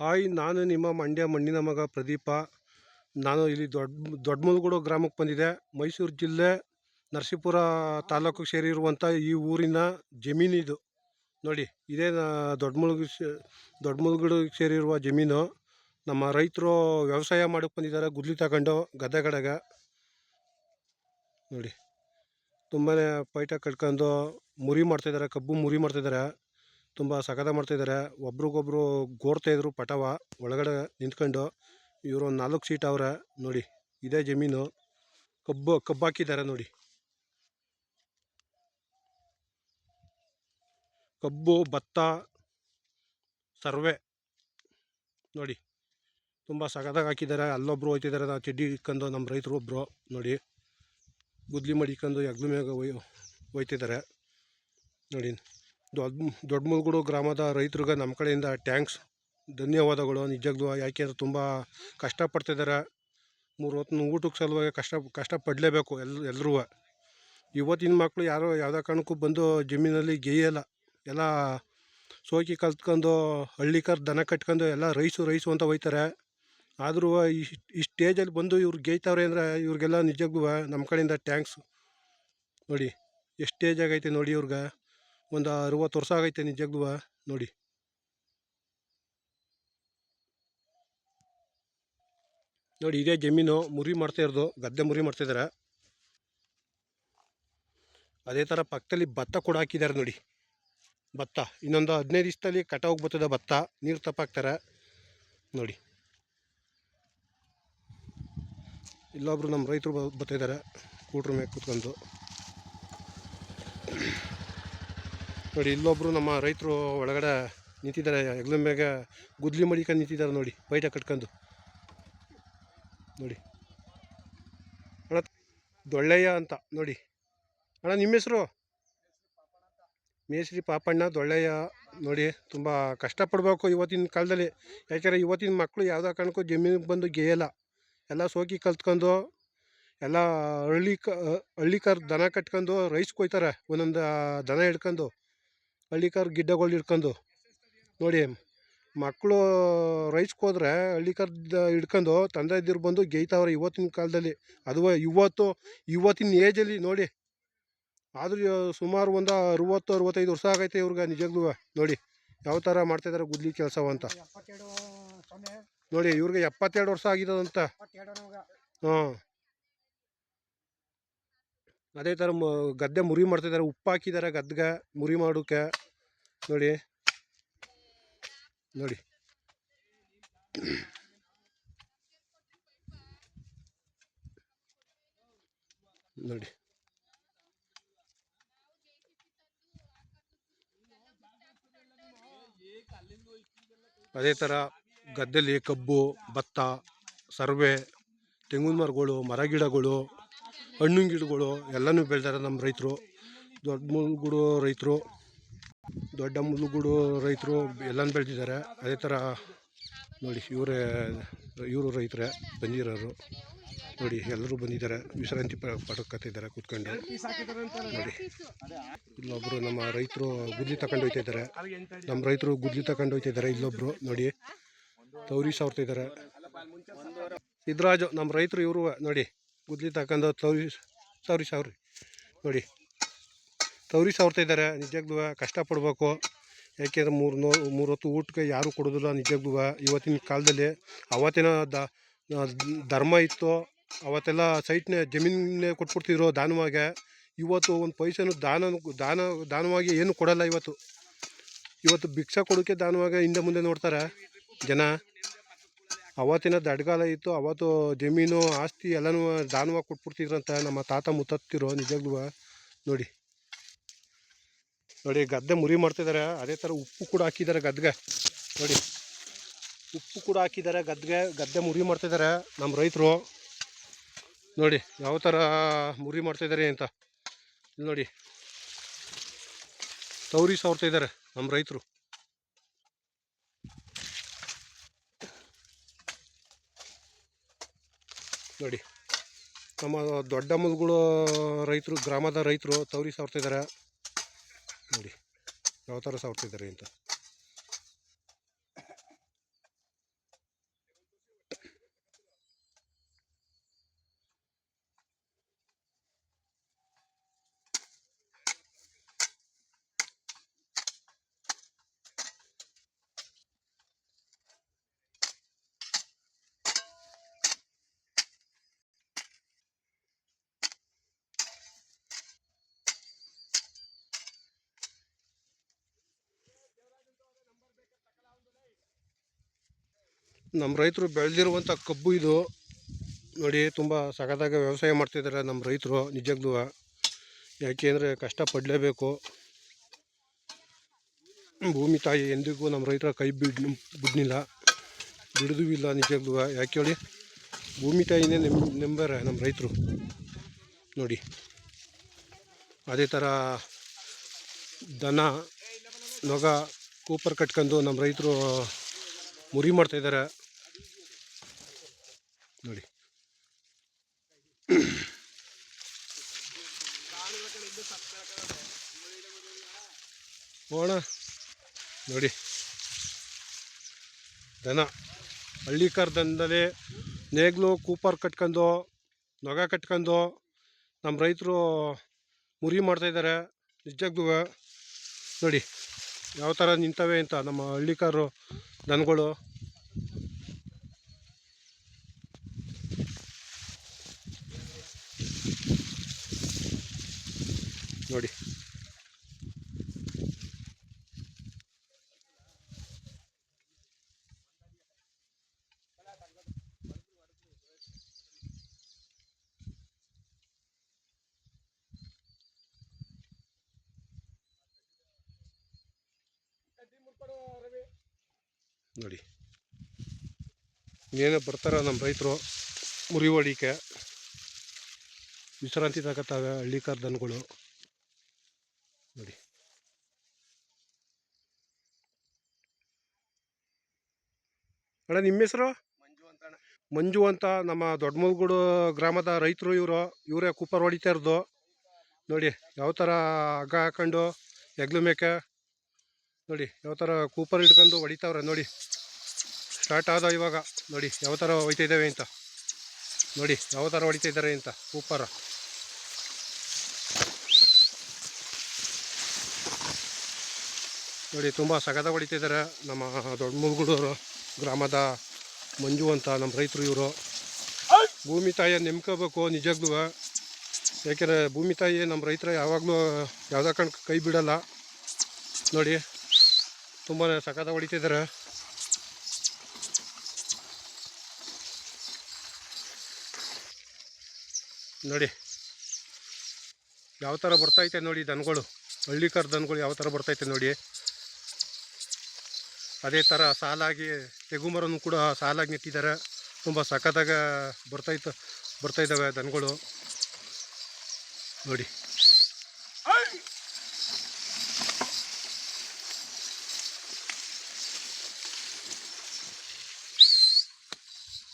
Hi, ನಾನು ನಿಮ್ಮ ಮಂಡ್ಯ ಮಣ್ಣಿನ ಮಗ ಪ್ರದೀಪ. ನಾನು ಇಲ್ಲಿ ದೊಡ್ಡ ದೊಡ್ಡಮಲ್ಗೂಡು ಗ್ರಾಮಕ್ಕೆ ಬಂದಿದೆ ಮೈಸೂರು ಜಿಲ್ಲೆ ನರಸೀಪುರ ತಾಲೂಕು ಸೇರಿರುವಂಥ ಈ ಊರಿನ ಜಮೀನಿದು ನೋಡಿ, ಇದೇ ದೊಡ್ಡಮಲ್ಗು ದೊಡ್ಡಮಲ್ಗೂಡು ಸೇರಿರುವ ಜಮೀನು. ನಮ್ಮ ರೈತರು ವ್ಯವಸಾಯ ಮಾಡಕ್ಕೆ ಬಂದಿದ್ದಾರೆ, ಗುದ್ಲಿ ತಗೊಂಡು ಗದ್ದೆ ಕಡೆಗೆ ನೋಡಿ ತುಂಬಾ ಪೈಟ ಕಟ್ಕೊಂಡು ಮುರಿ ಮಾಡ್ತಾಯಿದ್ದಾರೆ ಕಬ್ಬು ಮುರಿ ಮಾಡ್ತಾಯಿದ್ದಾರೆ ತುಂಬ ಸಖತ ಮಾಡ್ತಾಯಿದ್ದಾರೆ ಒಬ್ರಿಗೊಬ್ರು ಗೋರ್ತಾ ಇದ್ರು ಪಟವ, ಒಳಗಡೆ ನಿಂತ್ಕೊಂಡು ಇವರು ಒಂದು ನಾಲ್ಕು ಸೀಟ್ ಅವ್ರೆ, ನೋಡಿ, ಇದೇ ಜಮೀನು. ಕಬ್ಬು ಕಬ್ಬು ಹಾಕಿದ್ದಾರೆ ನೋಡಿ. ಕಬ್ಬು, ಭತ್ತ, ಸರ್ವೆ. ನೋಡಿ, ತುಂಬ ಸಗದಾಗಿ ಹಾಕಿದ್ದಾರೆ ಅಲ್ಲೊಬ್ರು ಹೋಯ್ತಿದ್ದಾರೆ ನಾವು ಚಡ್ಡಿ ಇಟ್ಕೊಂಡು ನಮ್ಮ ರೈತರು ಒಬ್ಬರು ನೋಡಿ. ಗುದ್ಲಿ ಮಡಿಕೊಂಡು ಎಗ್ಲು ಮ್ಯಾಗ ಹೋಯ್ತಿದ್ದಾರೆ ನೋಡಿ. ದೊಡ್ಡ ದೊಡ್ಡಮಲ್ಗೂಡು ಗ್ರಾಮದ ರೈತರಿಗೆ ನಮ್ಮ ಕಡೆಯಿಂದ ಟ್ಯಾಂಕ್ಸ್ ಧನ್ಯವಾದಗಳು. ನಿಜವಾಗ್ಲೂ ಯಾಕೆಂದ್ರೆ ತುಂಬ ಕಷ್ಟಪಡ್ತಿದ್ದಾರೆ ಮೂರು ಹೊತ್ತು ಊಟಕ್ಕೆ ಸಲುವಾಗಿ ಕಷ್ಟ, ಕಷ್ಟಪಡಲೇಬೇಕು ಎಲ್ ಎಲ್ಲರೂ ಇವತ್ತಿನ ಮಕ್ಕಳು ಯಾರೋ ಯಾವುದೇ ಕಾರಣಕ್ಕೂ ಬಂದು ಜಮೀನಲ್ಲಿ ಗೇಯಲ್ಲ. ಎಲ್ಲ ಸೋಕಿ ಕಲ್ತ್ಕೊಂಡು ಹಳ್ಳಿಕರ್ ದನ ಕಟ್ಕೊಂಡು ಎಲ್ಲ ರೈಸು ರೈಸು ಅಂತ ಹೋಯ್ತಾರೆ ಆದರೂ ಈ ಈ ಸ್ಟೇಜಲ್ಲಿ ಬಂದು ಇವ್ರು ಗೇಯ್ತವ್ರೆ ಅಂದರೆ ಇವ್ರಿಗೆಲ್ಲ ನಿಜಕ್ಕೂ ನಮ್ಮ ಕಡೆಯಿಂದ ಟ್ಯಾಂಕ್ಸ್ ನೋಡಿ, ಎಷ್ಟು ಸ್ಟೇಜ್ ಆಗೈತೆ ನೋಡಿ ಇವ್ರಿಗೆ. ಒಂದು ಅರುವತ್ತು ವರ್ಷ ಆಗೈತೆ ನಿಜವಾಗ್ಲೂ ನೋಡಿ. ನೋಡಿ, ಇದೇ ಜಮೀನು ಮುರಿ ಮಾಡ್ತಾ ಇರೋದು, ಗದ್ದೆ ಮುರಿ ಮಾಡ್ತಿದ್ದಾರೆ ಅದೇ ಥರ ಪಕ್ಕದಲ್ಲಿ ಭತ್ತ ಕೂಡ ಹಾಕಿದ್ದಾರೆ ನೋಡಿ. ಭತ್ತ, ಇನ್ನೊಂದು ಹದಿನೈದು ದಿವಸದಲ್ಲಿ ಕಟಾವಿಗೆ ಬರ್ತದೆ ಭತ್ತ, ನೀರು ತಪ್ಪಾಕ್ತಾರೆ ನೋಡಿ. ಇಲ್ಲೊಬ್ರು ನಮ್ಮ ರೈತರು ಬ- ಬರ್ತಿದ್ದಾರೆ ಕೂಟ್ರ ಮೇಲೆ ಕೂತ್ಕೊಂಡು. ನೋಡಿ ಇಲ್ಲೊಬ್ಬರು ನಮ್ಮ ರೈತರು ಒಳಗಡೆ ನಿಂತಿದ್ದಾರೆ. ಹೆಗ್ಲ ಮ್ಯಾಗ ಗುದ್ಲಿ ಮಡಿಕೊಂಡು ನಿಂತಿದ್ದಾರೆ ನೋಡಿ, ಬೈಟ ಕಟ್ಕೊಂಡು. ನೋಡಿ. ಅಣ್ಣ, ದೊಳ್ಳೆಯ ಅಂತ, ನೋಡಿ. ಅಣ್ಣ, ನಿಮ್ಮ ಹೆಸರು? ಮೇಸ್ರಿ ಪಾಪಣ್ಣ ದೊಳ್ಳೆಯ. ನೋಡಿ, ತುಂಬ ಕಷ್ಟಪಡಬೇಕು ಇವತ್ತಿನ ಕಾಲದಲ್ಲಿ. ಯಾಕೆಂದರೆ ಇವತ್ತಿನ ಮಕ್ಕಳು ಯಾವುದೋ ಕಾರಣಕ್ಕೂ ಜಮೀನಿಗೆ ಬಂದು ಗೇಯಲ್ಲ. ಎಲ್ಲ ಸೋಕಿ ಕಲ್ತ್ಕೊಂಡು, ಎಲ್ಲ ಹಳ್ಳಿ ಕ ದನ ಕಟ್ಕೊಂಡು, ರೈಸ್ ಕೊಯ್ತಾರೆ. ಒಂದೊಂದು ದನ ಹಿಡ್ಕೊಂಡು. ಹಳ್ಳಿಕಾರ್ ಗಿಡ್ಡಗಳು ಹಿಡ್ಕೊಂಡು ನೋಡಿ ಮಕ್ಕಳು ರೈಸ್ಗೆ ಹೋದ್ರೆ ಹಳ್ಳಿಕಾರ್ ಹಿಡ್ಕೊಂಡು ತಂದೆ ಇದ್ದಿರು ಬಂದು ಗೇಯ್ತಾವ್ರೆ ಇವತ್ತಿನ ಕಾಲದಲ್ಲಿ. ಅದು ಇವತ್ತು ಇವತ್ತಿನ ಏಜಲ್ಲಿ ನೋಡಿ. ಆದರೂ ಸುಮಾರು ಒಂದು ಅರುವತ್ತು ಅರುವತ್ತೈದು ವರ್ಷ ಆಗೈತೆ ಇವ್ರಿಗೆ ನಿಜಗ್ಲು. ನೋಡಿ ಯಾವ ಥರ ಮಾಡ್ತಾಯಿದ್ದಾರೆ ಗುದ್ಲಿ ಕೆಲಸ ಅಂತ. ಎಪ್ಪತ್ತೆರಡು ಸೊನ್ನೆ ನೋಡಿ ಇವ್ರಿಗೆ ಎಪ್ಪತ್ತೆರಡು ವರ್ಷ ಆಗಿರೋದಂತ ಹಾಂ ಅದೇ ಥರ ಗದ್ದೆ ಮುರಿ ಮಾಡ್ತಿದ್ದಾರೆ ಉಪ್ಪು ಹಾಕಿದ್ದಾರೆ ಗದ್ದೆಗೆ ಮುರಿ ಮಾಡೋಕ್ಕೆ ನೋಡಿ. ನೋಡಿ. ನೋಡಿ. ಅದೇ ಥರ ಗದ್ದೆಯಲ್ಲಿ ಕಬ್ಬು, ಭತ್ತ, ಸರ್ವೆ, ತೆಂಗಿನ ಮರಗಳು, ಮರ ಗಿಡಗಳು. ಹಣ್ಣಿನ ಗಿಡಗಳು ಎಲ್ಲನೂ ಬೆಳೆದಾರೆ ನಮ್ಮ ರೈತರು. ದೊಡ್ಡ ಮುಲ್ಗುಡು ರೈತರು, ದೊಡ್ಡ ಮುಲ್ಗುಡು ರೈತರು ಎಲ್ಲನೂ ಬೆಳೆದಿದ್ದಾರೆ. ಅದೇ ಥರ ನೋಡಿ ಇವರೇ, ಇವರು ರೈತರೇ, ಬಂದಿರೋರು. ನೋಡಿ ಎಲ್ಲರೂ ಬಂದಿದ್ದಾರೆ. ವಿಶ್ರಾಂತಿ ಪಡ್ಕೊತಿದ್ದಾರೆ ಕೂತ್ಕೊಂಡು. ನೋಡಿ. ಇಲ್ಲೊಬ್ಬರು ನಮ್ಮ ರೈತರು ಗುದ್ಲಿ ತಗೊಂಡು ಹೋಗ್ತಿದ್ದಾರೆ ನಮ್ಮ ರೈತರು ಗುದ್ದಿ ತಗೊಂಡು ಹೋಗ್ತಿದ್ದಾರೆ ಇಲ್ಲೊಬ್ರು. ನೋಡಿ, ತೌರಿ ಸಾವ್ರ್ತಾ ಇದ್ದಾರೆ. ಸಿದ್ದರಾಜು ನಮ್ಮ ರೈತರು ಇವರು, ನೋಡಿ. ಗುದ್ಲಿ ತಗೊಂಡು ತೌರಿ ತೌರಿ ಸಾವ್ರಿ. ನೋಡಿ ತೌರಿ ಸಾವ್ರ್ತಾ ಇದ್ದಾರೆ. ನಿಜಕ್ಕೂ ಕಷ್ಟಪಡಬೇಕು. ಯಾಕೆಂದ್ರೆ ಮೂರು ನೋ ಮೂರು ಹೊತ್ತು ಊಟಕ್ಕೆ ಯಾರೂ ಕೊಡೋದಿಲ್ಲ ನಿಜಕ್ಕೂ ಇವತ್ತಿನ ಕಾಲದಲ್ಲಿ ಅವತ್ತಿನ ದ ಧರ್ಮ ಇತ್ತು. ಅವತ್ತೆಲ್ಲ ಸೈಟ್ನೇ ಜಮೀನೇ ಕೊಟ್ಬಿಡ್ತಿದ್ರು ದಾನವಾಗೆ. ಇವತ್ತು ಒಂದು ಪೈಸೆನೂ ದಾನ ದಾನ, ದಾನವಾಗಿ ಏನು ಕೊಡಲ್ಲ ಇವತ್ತು. ಇವತ್ತು ಭಿಕ್ಷೆ ಕೊಡೋಕ್ಕೆ ದಾನವಾಗೆ ಹಿಂದೆ ಮುಂದೆ ನೋಡ್ತಾರೆ ಜನ. ಅವತ್ತಿನ ದಡ್ಗಾಲ ಇತ್ತು, ಅವತ್ತು ಜಮೀನು, ಆಸ್ತಿ ಎಲ್ಲನೂ ದಾನವಾಗಿ ಕೊಟ್ಬಿಡ್ತಿದ್ರಂತ ನಮ್ಮ ತಾತ ಮುತ್ತತ್ತಿರೋ ನಿಜಾಗ್ಲೂ ನೋಡಿ. ನೋಡಿ, ಗದ್ದೆ ಮುರಿ ಮಾಡ್ತಿದ್ದಾರೆ ಅದೇ ಥರ ಉಪ್ಪು ಕೂಡ ಹಾಕಿದ್ದಾರೆ ಗದ್ಗೆ. ನೋಡಿ. ಉಪ್ಪು ಕೂಡ ಹಾಕಿದ್ದಾರೆ ಗದ್ಗೆ, ಗದ್ದೆ ಮುರಿ ಮಾಡ್ತಿದ್ದಾರೆ ನಮ್ಮ ರೈತರು. ನೋಡಿ, ಯಾವ ಥರ ಮುರಿ ಮಾಡ್ತಿದ್ದಾರೆ ಅಂತ. ನೋಡಿ. ತೌರಿ ಸಾವ್ರ್ತಾ ಇದ್ದಾರೆ ನಮ್ಮ ರೈತರು. ನೋಡಿ. ನಮ್ಮ ದೊಡ್ಡ ಮುಲ್ಗಳು ರೈತರು ಗ್ರಾಮದ ರೈತರು ತೌರಿ ಸವರ್ತಿದ್ದಾರೆ ನೋಡಿ ಯಾವ ಥರ ಸಾವ್ರ್ತಾ ಅಂತ. ನಮ್ಮ ರೈತರು ಬೆಳೆದಿರುವಂಥ ಕಬ್ಬು ಇದು. ನೋಡಿ, ತುಂಬ ಸಖತ್ತಾಗಿ ವ್ಯವಸಾಯ ಮಾಡ್ತಿದ್ದಾರೆ ನಮ್ಮ ರೈತರು, ನಿಜಕ್ಕೂ. ಕಷ್ಟ ಕಷ್ಟಪಡಲೇಬೇಕು ಭೂಮಿ ತಾಯಿ ಎಂದಿಗೂ ನಮ್ಮ ರೈತರ ಕೈ ಬಿಡ್ ಬಿಡ್ನಿಲ್ಲ ಬಿಡದೂ ಇಲ್ಲ, ನಿಜಕ್ಕೂ. ಯಾಕೆ ಹೇಳಿ, ಭೂಮಿ ತಾಯಿನೇ ನೆಮ್, ನೆಂಬಾರೆ ನಮ್ಮ ರೈತರು. ನೋಡಿ, ಅದೇ ಥರ ದನ, ನೊಗ, ಕೂಪರ್ ಕಟ್ಕೊಂಡು ನಮ್ಮ ರೈತರು, ಮುರಿ ಮಾಡ್ತಾಯಿದ್ದಾರೆ ನೋಡಿ. ಹೋಣ ನೋಡಿ. ದನ. ಹಳ್ಳಿ ದನದಲ್ಲಿ ನೇಗ್ಲು, ಕೂಪರ್ ಕಟ್ಕೊಂಡು, ನೊಗ ಕಟ್ಕೊಂಡು ನಮ್ಮ ರೈತರು ಮುರಿ ಮಾಡ್ತಾಯಿದ್ದಾರೆ ನಿಜಕ್ಕೂ ನೋಡಿ. ಯಾವ ಥರ ನಿಂತವೆ ಅಂತ ನಮ್ಮ ಹಳ್ಳಿಕಾರರು ದನಗಳು ನೋಡಿ ನೋಡಿ. ಇನ್ನೇನೋ ಬರ್ತಾರ ನಮ್ಮ ರೈತರು, ಮುರಿ ಹೊಡಿಕೆ, ವಿಶ್ರಾಂತಿ ತಗೋತಾವೆ ಹಳ್ಳಿ ದನಗಳು ನೋಡಿ. ಅಣ್ಣ, ನಿಮ್ಮ ಹೆಸರು? ಮಂಜು ಅಂತ ನಮ್ಮ ದೊಡ್ಡಮಲ್ಗೂಡು ಗ್ರಾಮದ ರೈತರು ಇವರು. ಇವರೇ ಕೂಪರ್ ಹೊಡಿತಾ ಇರೋದು. ನೋಡಿ ಯಾವ ಥರ ಹಗ್ಗ ಹಾಕೊಂಡು ಎಗ್ಲು ಮೇಕೆ ನೋಡಿ, ಯಾವ ಥರ ಕೂಪರ್ ಹಿಡ್ಕೊಂಡು ಹೊಡಿತಾವ್ರೆ ನೋಡಿ. ಸ್ಟಾರ್ಟ್ ಆದ ಇವಾಗ ನೋಡಿ, ಯಾವ ಥರ ಹೊಯ್ತಾ ಇದ್ದಾವೆ ಅಂತ. ನೋಡಿ, ಯಾವ ಥರ ಹೊಡಿತಾ ಇದ್ದಾರೆ ಅಂತ ಕೂಪರ ನೋಡಿ, ತುಂಬ ಸಗದ ಹೊಡಿತಿದ್ದಾರೆ ನಮ್ಮ ದೊಡ್ಡ ಮುಲ್ಗುಡೂರು ಗ್ರಾಮದ ಮಂಜು ಅಂತ ನಮ್ಮ ರೈತರು ಇವರು. ಭೂಮಿ ತಾಯಿಯ ನೆಮ್ಕೋಬೇಕು ನಿಜಕ್ಕೂ ಯಾಕೆಂದರೆ ಭೂಮಿ ತಾಯಿ ನಮ್ಮ ರೈತರ ಯಾವಾಗಲೂ ಯಾವುದೇ ಕಾರಣಕ್ಕೆ ಕೈ ಬಿಡಲ್ಲ. ನೋಡಿ ತುಂಬಾ ಸಖತ್ತಾಗಿ ಹೊಡಿತಿದ್ದಾರೆ ನೋಡಿ, ಯಾವ ಥರ ಬರ್ತೈತೆ ನೋಡಿ ದನಗಳು. ಹಳ್ಳಿಕರ್ ದನಗಳು ಯಾವ ಥರ ಬರ್ತೈತೆ ನೋಡಿ. ಅದೇ ಥರ ಸಾಲಾಗಿ ತೆಗುಮರನ್ನು ಕೂಡ ಸಾಲಾಗಿ ನೆಟ್ಟಿದ್ದಾರೆ ತುಂಬ ಸಖತ್ತಾಗ ಬರ್ತೈತೆ ಬರ್ತಾಯಿದ್ದಾವೆ ದನಗಳು. ನೋಡಿ.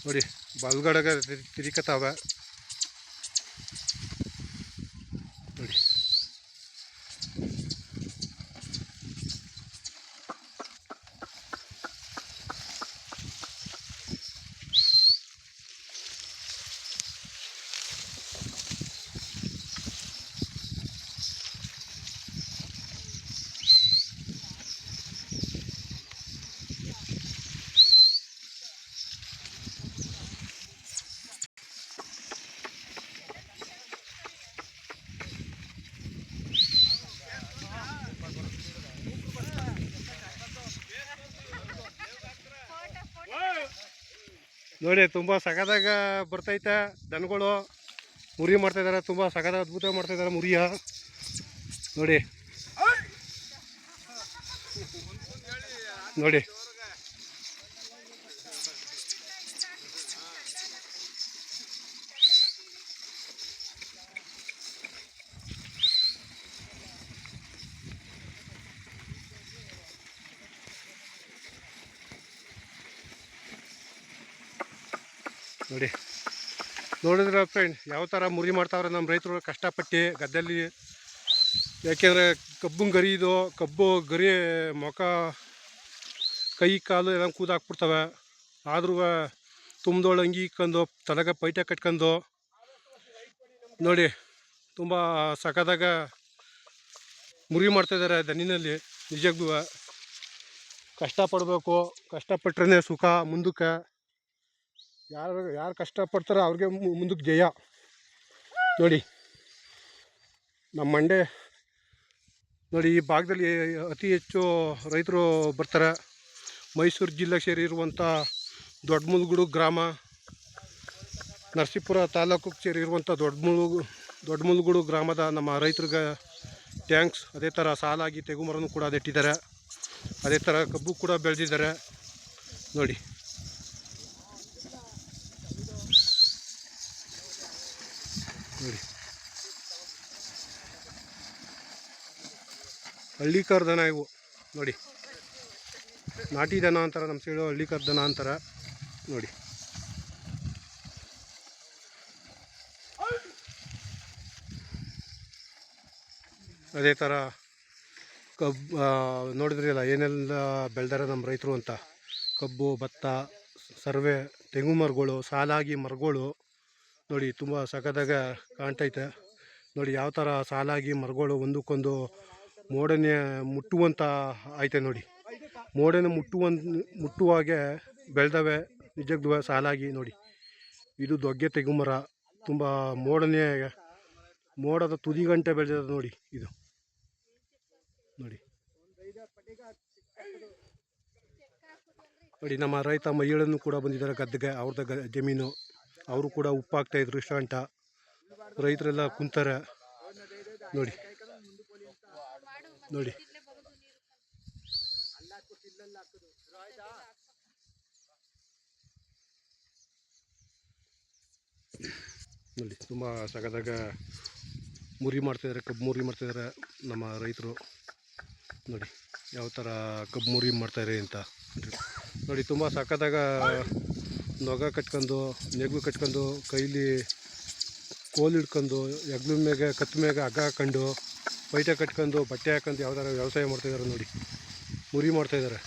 ನೋಡಿ ಬಲ್ಗಡೆಗೆ ತಿರ್- ತಿರ್ಗತಾವೆ ನೋಡಿ ನೋಡಿ ತುಂಬ ಸಗದಾಗ ಬರ್ತೈತೆ ದನಗಳು. ಮುರಿ ಮಾಡ್ತಾಯಿದ್ದಾರೆ ತುಂಬ ಸಗದ ಅದ್ಭುತ ಮಾಡ್ತಾಯಿದ್ದಾರೆ ಮುರಿಯ. ನೋಡಿ. ನೋಡಿ. ನೋಡಿ. ನೋಡಿದ್ರೆ ಫ್ರೆಂಡ್ ಯಾವ ಥರ ಮುರಿ ಮಾಡ್ತಾವ್ರೆ ನಮ್ಮ ರೈತರು ಕಷ್ಟಪಟ್ಟು ಗದ್ದೆಯಲ್ಲಿ. ಯಾಕೆಂದರೆ ಕಬ್ಬು ಗರಿ ಇದು, ಕಬ್ಬು ಗರಿ ಮೊಕ, ಕೈ, ಕಾಲು ಎಲ್ಲ ಕೂದಾಕ್ಬಿಡ್ತವೆ ಆದ್ರೂ ತುಂಬ್ದೊಳ ಅಂಗಿ ಇಕ್ಕೊಂಡು, ತಲೆಗೆ ಪೈಟೆ ಕಟ್ಕೊಂಡು. ನೋಡಿ, ತುಂಬ ಸಖದಾಗ ಮುರಿ ಮಾಡ್ತಾಯಿದ್ದಾರೆ ದನಿನಲ್ಲಿ, ನಿಜಕ್ಕೂ. ಕಷ್ಟಪಡಬೇಕು ಕಷ್ಟಪಟ್ರೇ ಸುಖ, ಮುಂದಕ್ಕೆ. ಯಾರು ಯಾರು ಕಷ್ಟಪಡ್ತಾರೋ ಅವ್ರಿಗೆ ಮುಂದಕ್ಕೆ ಜಯ ನೋಡಿ, ನಮ್ಮ ಮಂಡೆ ನೋಡಿ ಈ ಭಾಗದಲ್ಲಿ ಅತಿ ಹೆಚ್ಚು ರೈತರು ಬರ್ತಾರೆ. ಮೈಸೂರು ಜಿಲ್ಲೆ ಸೇರಿರುವಂಥ ದೊಡ್ಡಮುಲ್ಗುಡು ಗ್ರಾಮ, ನರಸೀಪುರ ತಾಲೂಕು ಸೇರಿರುವಂಥ ದೊಡ್ಡಮುಲು ದೊಡ್ಡಮುಲ್ಗುಡು ಗ್ರಾಮದ ನಮ್ಮ ರೈತರಿಗೆ ಟ್ಯಾಂಕ್ಸ್ ಅದೇ ಥರ ಸಾಲಾಗಿ ತೆಗುಮರನೂ ಕೂಡ ಅದಿಟ್ಟಿದ್ದಾರೆ. ಅದೇ ಥರ ಕಬ್ಬು ಕೂಡ ಬೆಳೆದಿದ್ದಾರೆ. ನೋಡಿ. ಹಳ್ಳಿಕಾರ್ ದನ ಇವು. ನೋಡಿ. ನಾಟಿ ದನ ಅಂತಾರೆ ನಮ್ಮ ಸೈಡು ಹಳ್ಳಿಕಾರ್ ದನ ಅಂತಾರೆ. ನೋಡಿ. ಅದೇ ಥರ ಕಬ್ಬು ನೋಡಿದ್ರಲ್ಲ ಏನೆಲ್ಲ ಬೆಳೆದಾರೆ ನಮ್ಮ ರೈತರು ಅಂತ. ಕಬ್ಬು, ಭತ್ತ, ಸರ್ವೆ, ತೆಂಗು ಮರಗಳು, ಸಾಲಾಗಿ ಮರಗಳು. ನೋಡಿ, ತುಂಬ ಸಖತ್ತಾಗ ಕಾಣ್ತೈತೆ. ನೋಡಿ, ಯಾವ ಥರ ಸಾಲಾಗಿ ಮರಗಳು ಒಂದಕ್ಕೊಂದು ಮೋಡನೆ ಮುಟ್ಟುವಂಥ ಐತೆ ನೋಡಿ. ಮೋಡನ ಮುಟ್ಟುವಂತ ಮುಟ್ಟುವಾಗೆ ಬೆಳೆದವೆ ನಿಜಕ್ಕೂ ಸಾಲಾಗಿ ನೋಡಿ. ಇದು ದೊಗ್ಗೆ ತೆಗುಮರ. ತುಂಬ ಮೋಡನೇ, ಮೋಡದ ತುದಿಗಂಟೆ ಬೆಳೆದಿದೆ ನೋಡಿ ಇದು. ನೋಡಿ. ನೋಡಿ, ನಮ್ಮ ರೈತ ಮಹಿಳೆಯನ್ನು ಕೂಡ ಬಂದಿದ್ದಾರೆ ಗದ್ದೆಗೆ. ಅವ್ರದ್ದು ಗ, ಜಮೀನು. ಅವರು ಕೂಡ ಉಪ್ಪಾಗ್ತಾಯಿದ್ರು ಇಷ್ಟ ಗಂಟ ರೈತರೆಲ್ಲ ಕುಂತಾರೆ. ನೋಡಿ. ನೋಡಿ. ನೋಡಿ, ತುಂಬ ಸಗದಾಗ ಮುರಿ ಮಾಡ್ತಾಯಿದ್ದಾರೆ ಕಬ್ಬು ಮುರಿ ಮಾಡ್ತಾಯಿದ್ದಾರೆ ನಮ್ಮ ರೈತರು. ನೋಡಿ, ಯಾವ ಥರ ಕಬ್ಬು ಮುರಿ ಮಾಡ್ತಾರೆ ಅಂತ. ನೋಡಿ, ತುಂಬ ಸಕ್ಕದಾಗ ನೊಗ ಕಟ್ಕೊಂಡು, ನೆಗು ಕಟ್ಕೊಂಡು, ಕೈಲಿ ಕೋಲ್ ಹಿಡ್ಕೊಂಡು, ಹೆಗ್ಲ ಮ್ಯಾಗೆ, ಕತ್ತ ಮೇಲೆ ಹಗ್ಗ ಹಾಕೊಂಡು ಪೈಟೆ ಕಟ್ಕೊಂಡು ಬಟ್ಟೆ ಹಾಕೊಂಡು ಯಾವ ಥರ ವ್ಯವಸಾಯ ಮಾಡ್ತಾಯಿದ್ದಾರೆ ನೋಡಿ. ಮುರಿ ಮಾಡ್ತಾಯಿದ್ದಾರೆ